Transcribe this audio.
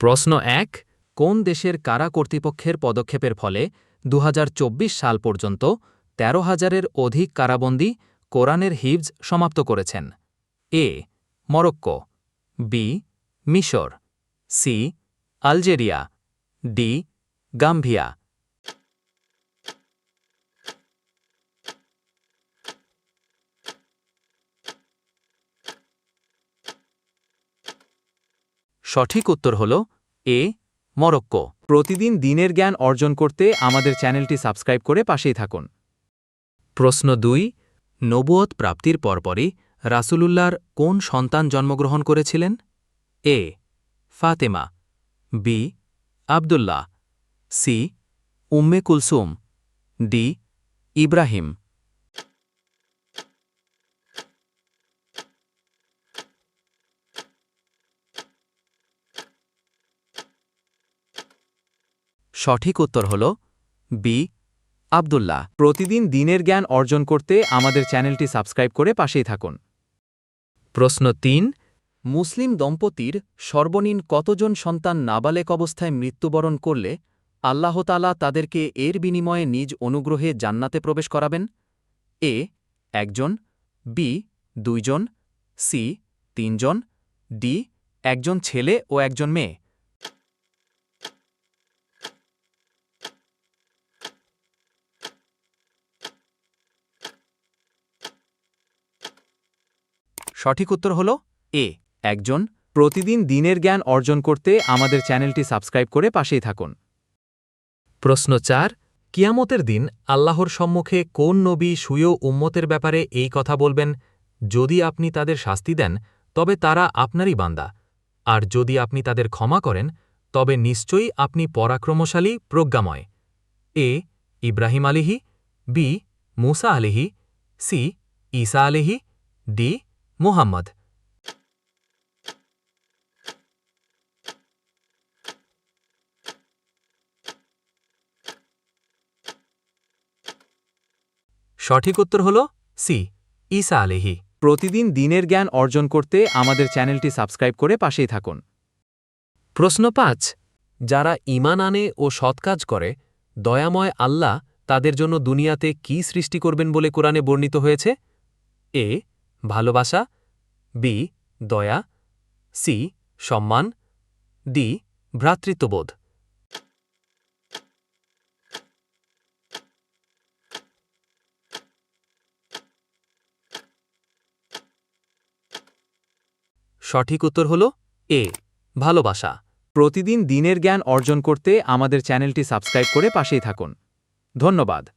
প্রশ্ন এক, কোন দেশের কারা কর্তৃপক্ষের পদক্ষেপের ফলে দু হাজার চব্বিশ সাল পর্যন্ত তেরো হাজারের অধিক কারাবন্দী কোরআনের হিভজ সমাপ্ত করেছেন? A, Morocco, B, Misr, C, Algeria, D Gambia সঠিক উত্তর হল এ, মরক্কো। প্রতিদিন দিনের জ্ঞান অর্জন করতে আমাদের চ্যানেলটি সাবস্ক্রাইব করে পাশেই থাকুন। প্রশ্ন দুই নবুয়ত প্রাপ্তির পরপরই রাসূলুল্লাহর কোন সন্তান জন্মগ্রহণ করেছিলেন? A, Fatema, B, Abdullah, C, Umme Kulsum, D, Ibrahim. সঠিক উত্তর হল বি, আবদুল্লাহ। প্রতিদিন দিনের জ্ঞান অর্জন করতে আমাদের চ্যানেলটি সাবস্ক্রাইব করে পাশেই থাকুন। প্রশ্ন তিন, মুসলিম দম্পতির সর্বনিম্ন কতজন সন্তান নাবালেক অবস্থায় মৃত্যুবরণ করলে আল্লাহতালা তাদেরকে এর বিনিময়ে নিজ অনুগ্রহে জান্নাতে প্রবেশ করাবেন? এ, একজন, বি, দুইজন, সি, তিনজন, ডি, একজন ছেলে ও একজন মেয়ে। সঠিক উত্তর হল এ। একজন প্রতিদিন দিনের জ্ঞান অর্জন করতে আমাদের চ্যানেলটি সাবস্ক্রাইব করে পাশেই থাকুন। প্রশ্ন চার, কিয়ামতের দিন আল্লাহর সম্মুখে কোন নবী সুয় উম্মতের ব্যাপারে এই কথা বলবেন? যদি আপনি তাদের শাস্তি দেন, তবে তারা আপনারই বান্দা। আর যদি আপনি তাদের ক্ষমা করেন, তবে নিশ্চয়ই আপনি পরাক্রমশালী, প্রজ্ঞাময়। এ, ইব্রাহিম আলিহি বি, মুসা আলিহি সি, ঈসা আলিহি ডি মুহাম্মদ সঠিক উত্তর হল সি ঈসা আলেহি প্রতিদিন দিনের জ্ঞান অর্জন করতে আমাদের চ্যানেলটি সাবস্ক্রাইব করে পাশেই থাকুন। প্রশ্ন পাঁচ যারা ঈমান আনে ও সৎকাজ করে দয়াময় আল্লাহ তাদের জন্য দুনিয়াতে কি সৃষ্টি করবেন বলে কোরআনে বর্ণিত হয়েছে? এ ভালোবাসা, বি, দয়া, সি, সম্মান, ডি, ভ্রাতৃত্ববোধ। সঠিক উত্তর হল এ, ভালোবাসা। প্রতিদিন দিনের জ্ঞান অর্জন করতে আমাদের চ্যানেলটি সাবস্ক্রাইব করে পাশেই থাকুন। ধন্যবাদ।